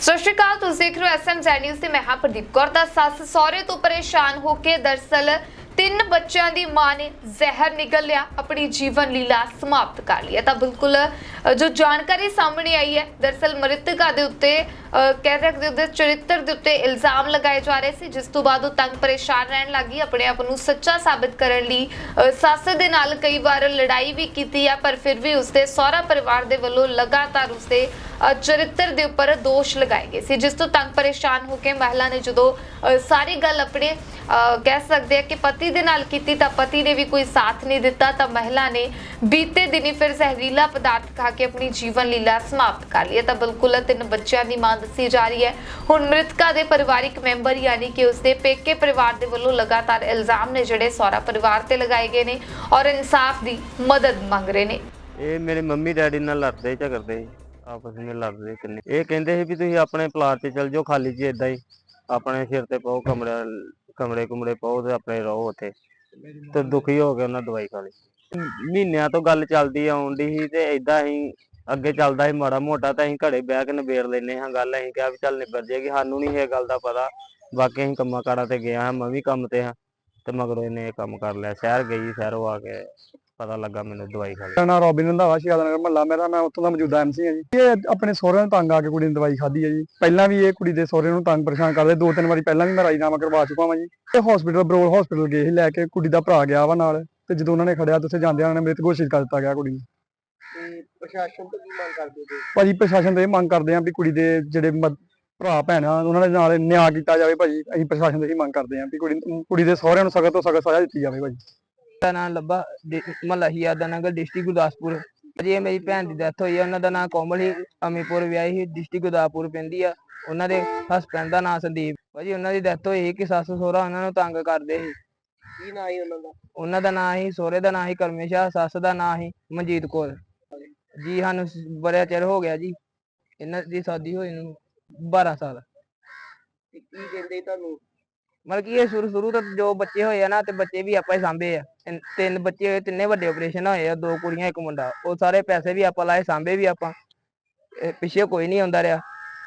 ਸਤਿ ਸ਼੍ਰੀ ਅਕਾਲ, ਤੁਸੀਂ ਦੇਖ ਰਹੇ ਹੋ ਐਸਐਮ ਜ਼ੈਡ ਨਿਊਜ਼ ਤੇ ਮੈਂ ਹਾਂ ਪ੍ਰਦੀਪ ਕੌਰ। ਦਾ ਸੱਸ ਸਹੁਰੇ ਤੋਂ ਪਰੇਸ਼ਾਨ ਹੋ ਕੇ ਦਰਸਲ ਤਿੰਨ ਬੱਚਿਆਂ ਦੀ ਮਾਂ ਨੇ ਜ਼ਹਿਰ ਨਿਗਲ ਲਿਆ ਆਪਣੀ ਜੀਵਨ ਲੀਲਾ ਸਮਾਪਤ ਕਰ ਲਈ ਹੈ। ਤਾਂ ਬਿਲਕੁਲ ਜੋ ਜਾਣਕਾਰੀ ਸਾਹਮਣੇ ਆਈ ਹੈ ਦਰਸਲ ਮ੍ਰਿਤਕਾ ਦੇ ਉੱਤੇ ਕਹਿ ਸਕਦੇ ਉਹਦੇ ਚਰਿੱਤਰ ਦੇ ਉੱਤੇ ਇਲਜ਼ਾਮ ਲਗਾਏ ਜਾ ਰਹੇ ਸੀ ਜਿਸ ਤੋਂ ਬਾਅਦ ਉਹ ਤੰਗ ਪਰੇਸ਼ਾਨ ਰਹਿਣ ਲੱਗੀ ਆਪਣੇ ਆਪ ਨੂੰ ਸੱਚਾ ਸਾਬਿਤ ਕਰਨ ਲਈ ਅ, ਸੱਸ ਦੇ ਨਾਲ ਕਈ ਵਾਰ ਲੜਾਈ ਵੀ ਕੀਤੀ ਹੈ ਪਰ ਫਿਰ ਵੀ ਉਸਦੇ ਸਹੁਰਾ ਪਰਿਵਾਰ ਦੇ ਵੱਲੋਂ ਲਗਾਤਾਰ ਉਸਦੇ ਚਰਿੱਤਰ ਦੇ ਉੱਪਰ ਦੋਸ਼ ਲਗਾਏ ਗਏ ਸੀ ਜਿਸ ਤੋਂ ਤੰਗ ਪਰੇਸ਼ਾਨ ਹੋ ਕੇ ਮਹਿਲਾ ਨੇ ਜਦੋਂ ਅ, ਸਾਰੀ ਗੱਲ ਆਪਣੇ ਕਹਿ ਸਕਦੇ ਆ ਕਿ ਪਤੀ ਦੇ ਨਾਲ ਕੀਤੀ ਤਾਂ ਪਤੀ ਨੇ ਵੀ ਕੋਈ ਸਾਥ ਨਹੀਂ ਦਿੱਤਾ, ਤਾਂ ਮਹਿਲਾ ਨੇ ਬੀਤੇ ਦਿਨੀ ਫਿਰ ਜ਼ਹਿਰੀਲਾ ਪਦਾਰਥ ਖਾ ਕੇ ਆਪਣੀ ਜੀਵਨ ਲੀਲਾ ਸਮਾਪਤ ਕਰ ਲਈ ਤਾਂ ਬਿਲਕੁਲ ਤਿੰਨ ਬੱਚਿਆਂ ਦੀ ਮਾਂ ਦੱਸੀ ਜਾ ਰਹੀ ਹੈ। ਹੁਣ ਮ੍ਰਿਤਕਾ ਦੇ ਪਰਿਵਾਰਿਕ ਮੈਂਬਰ ਯਾਨੀ ਕਿ ਉਸਦੇ ਪੇਕੇ ਪਰਿਵਾਰ ਦੇ ਵੱਲੋਂ ਲਗਾਤਾਰ ਇਲਜ਼ਾਮ ਨੇ ਜਿਹੜੇ ਸਹੁਰਾ ਪਰਿਵਾਰ ਤੇ ਲਗਾਏ ਗਏ ਨੇ ਔਰ ਇਨਸਾਫ ਦੀ ਮਦਦ ਮੰਗ ਰਹੇ ਨੇ। ਇਹ ਮੇਰੇ ਮੰਮੀ ਡੈਡੀ ਨਾਲ ਲੜਦੇ ਝਗੜਦੇ ਆਪਸ ਵਿੱਚ ਲੜਦੇ ਕਿੰਨੇ। ਇਹ ਕਹਿੰਦੇ ਸੀ ਵੀ ਤੁਸੀਂ ਆਪਣੇ ਪਲਾਟ ਤੇ ਚਲ ਜਾਓ, ਖਾਲੀ ਜੀ ਇਦਾਂ ਹੀ ਆਪਣੇ ਸਿਰ ਤੇ ਪਾਓ, ਕਮਰੇ ਕਮਰੇ ਕੁਮਰੇ ਪਾਓ ਤੇ ਆਪਣੇ ਰਹੋ ਉੱਥੇ ਤੇ ਦੁਖੀ ਹੋ ਕੇ ਉਹਨਾਂ ਦਵਾਈ ਖਾ ਲਈ। ਮਹੀਨਿਆਂ ਤੋਂ ਗੱਲ ਚੱਲਦੀ ਆਉਂਦੀ ਸੀ ਤੇ ਇਦਾਂ ਹੀ ਅੱਗੇ ਚੱਲਦਾ ਸੀ ਮਾੜਾ ਮੋਟਾ ਤਾਂ ਅਸੀਂ ਘਰੇ ਬਹਿ ਕੇ ਨਿਬੇੜ ਲੈਨੇ ਹਾਂ ਗੱਲ, ਅਸੀਂ ਕਿਹਾ ਵੀ ਚੱਲ ਨਿਬੜ ਜਾਏਗੀ ਸਾਨੂੰ ਨਹੀਂ ਇਹ ਗੱਲ ਦਾ ਪਤਾ। ਬਾਕੀ ਅਸੀਂ ਕੰਮਾਂ ਕਾਰਾਂ ਤੇ ਗਿਆ ਹਾਂ, ਮੈਂ ਵੀ ਕੰਮ ਤੇ ਹਾਂ ਤੇ ਮਗਰੋਂ ਇਹਨੇ ਇਹ ਕੰਮ ਕਰ ਲਿਆ, ਸ਼ਹਿਰ ਗਈ, ਸ਼ਹਿਰੋਂ ਆ ਕੇ ਪਤਾ ਲੱਗਾ ਮੈਨੂੰ ਦਵਾਈ ਖਾ ਲਈ ਮੇਰਾ ਨਾਮ ਰੋਬਿਨ ਰੰਧਾਵਾ ਸ਼ਿਆਦਨਗਰ ਮਹੱਲਾ। ਮੇਰਾ ਮੈਂ ਉੱਥੋਂ ਦਾ ਮੌਜੂਦਾ ਐਮਸੀ ਹਾਂ ਜੀ। ਇਹ ਆਪਣੇ ਸਹੁਰਿਆਂ ਨੂੰ ਤੰਗ ਆ ਕੇ ਕੁੜੀ ਨੇ ਦਵਾਈ ਖਾਧੀ ਹੈ ਜੀ। ਪਹਿਲਾਂ ਵੀ ਇਹ ਕੁੜੀ ਦੇ ਸਹੁਰੇ ਨੂੰ ਤੰਗ ਪਰੇਸ਼ਾਨ ਕਰਦੇ। ਦੋ ਤਿੰਨ ਵਾਰੀ ਪਹਿਲਾਂ ਵੀ ਮੈਂ ਰਾਜੀਨਾਮਾ ਕਰਵਾ ਚੁੱਕਾ ਵਾਂ ਜੀ। ਇਹ ਹਸਪੀਟਲ ਬਰੋਲ ਹਸਪੀਟਲ ਗਏ ਸੀ ਲੈ ਕੇ ਕੁੜੀ ਦਾ ਭਰਾ ਗਿਆ ਵਾ ਨਾਲ। ਤੇ ਜਦੋਂ ਉਹਨਾਂ ਨੇ ਖੜਿਆ ਤੇ ਉੱਥੇ ਜਾਂਦਿਆਂ ਉਹਨਾਂ ਨੇ ਮ੍ਰਿਤ ਘੋਸ਼ਿਤ ਕਰ ਦਿੱਤਾ ਗਿਆ ਕੁੜੀ ਨੂੰ। ਤੇ ਪ੍ਰਸ਼ਾਸਨ ਤੋਂ ਕੀ ਮੰਗ ਕਰਦੇ ਹੋ ਭਾਜੀ ਪ੍ਰਸ਼ਾਸਨ ਤੋਂ ਇਹ ਮੰਗ ਕਰਦੇ ਆਂ ਵੀ ਕੁੜੀ ਦੇ ਜਿਹੜੇ ਭਰਾ ਭੈਣ ਆ ਉਹਨਾਂ ਦੇ ਨਾਲ ਨਿਆਂ ਕੀਤਾ ਜਾਵੇ ਭਾਜੀ। ਅਸੀਂ ਪ੍ਰਸ਼ਾਸਨ ਤੋਂ ਇਹ ਮੰਗ ਕਰਦੇ ਆਂ ਵੀ ਕੁੜੀ ਕੁੜੀ ਦੇ ਸਹੁਰਿਆਂ ਨੂੰ ਸਖਤ ਤੋਂ ਸਖਤ ਸਜ਼ਾ ਦਿੱਤੀ ਜਾਵੇ ਭਾਜੀ। ਦਾ ਨਾਮ ਲੱਭਾ ਮਹੱਲਾ ਹਿਆਦਾ ਨਗਰ ਡਿਸਟ੍ਰਿਕਟ ਗੁਰਦਾਸਪੁਰ। ਜੀ ਮੇਰੀ ਭੈਣ ਦੀ ਡੈਥ ਹੋਈ ਹੈ ਉਹਨਾਂ ਦਾ ਨਾਮ ਕੋਮਲ ਸੀ ਅਮੀਪੁਰ ਵਿਆਹੀ ਸੀ ਡਿਸਟ੍ਰਿਕਟ ਗੁਰਦਾਸਪੁਰ ਪੈਂਦੀ ਆ। ਉਹਨਾਂ ਦੇ ਹਸਬੈਂਡ ਦਾ ਨਾਮ ਸੰਦੀਪ। ਭਾਜੀ ਉਹਨਾਂ ਦੀ ਡੈਥ ਹੋਈ ਸੀ ਕਿ ਸੱਸ ਸਹੁਰਾ ਉਹਨਾਂ ਨੂੰ ਤੰਗ ਕਰਦੇ ਸੀ। ਕੀ ਨਾਂ ਹੈ ਉਹਨਾਂ ਦਾ? ਉਹਨਾਂ ਦਾ ਨਾਮ ਸੀ ਸਹੁਰੇ ਦਾ ਨਾਮ ਸੀ ਕਰਮੇਸ਼ਾ ਸੱਸ ਦਾ ਨਾਮ ਸੀ ਮਨਜੀਤ ਕੌਰ। ਜੀ ਸਾਨੂੰ ਸ- ਬੜਾ ਚਿਰ ਹੋ ਗਿਆ ਜੀ। ਇਹਨਾਂ ਦੀ ਸ਼ਾਦੀ ਹੋਈ ਨੂੰ 12 ਸਾਲ। ਕੀ ਕਹਿੰਦੇ ਤੁਹਾਨੂੰ? ਮਤਲਬ ਕਿ ਇਹ ਸ਼ੁਰੂ ਸ਼ੁਰੂ ਤੋਂ ਜੋ ਬੱਚੇ ਹੋਏ ਆ ਨਾ ਤੇ ਬੱਚੇ ਵੀ ਆਪਾਂ ਹੀ ਸਾਂਭੇ ਆ। ਤਿੰਨ- ਤਿੰਨ ਬੱਚੇ ਹੋਏ, ਤਿੰਨੇ ਵੱਡੇ ਆਪਰੇਸ਼ਨ ਹੋਏ ਆ, ਦੋ ਕੁੜੀਆਂ, ਇੱਕ ਮੁੰਡਾ। ਉਹ ਸਾਰੇ ਪੈਸੇ ਵੀ ਆਪਾਂ ਲਾਏ, ਸਾਂਭੇ ਵੀ ਆਪਾਂ। ਇਹ ਪਿੱਛੇ ਕੋਈ ਨਹੀਂ ਆਉਂਦਾ ਰਿਹਾ।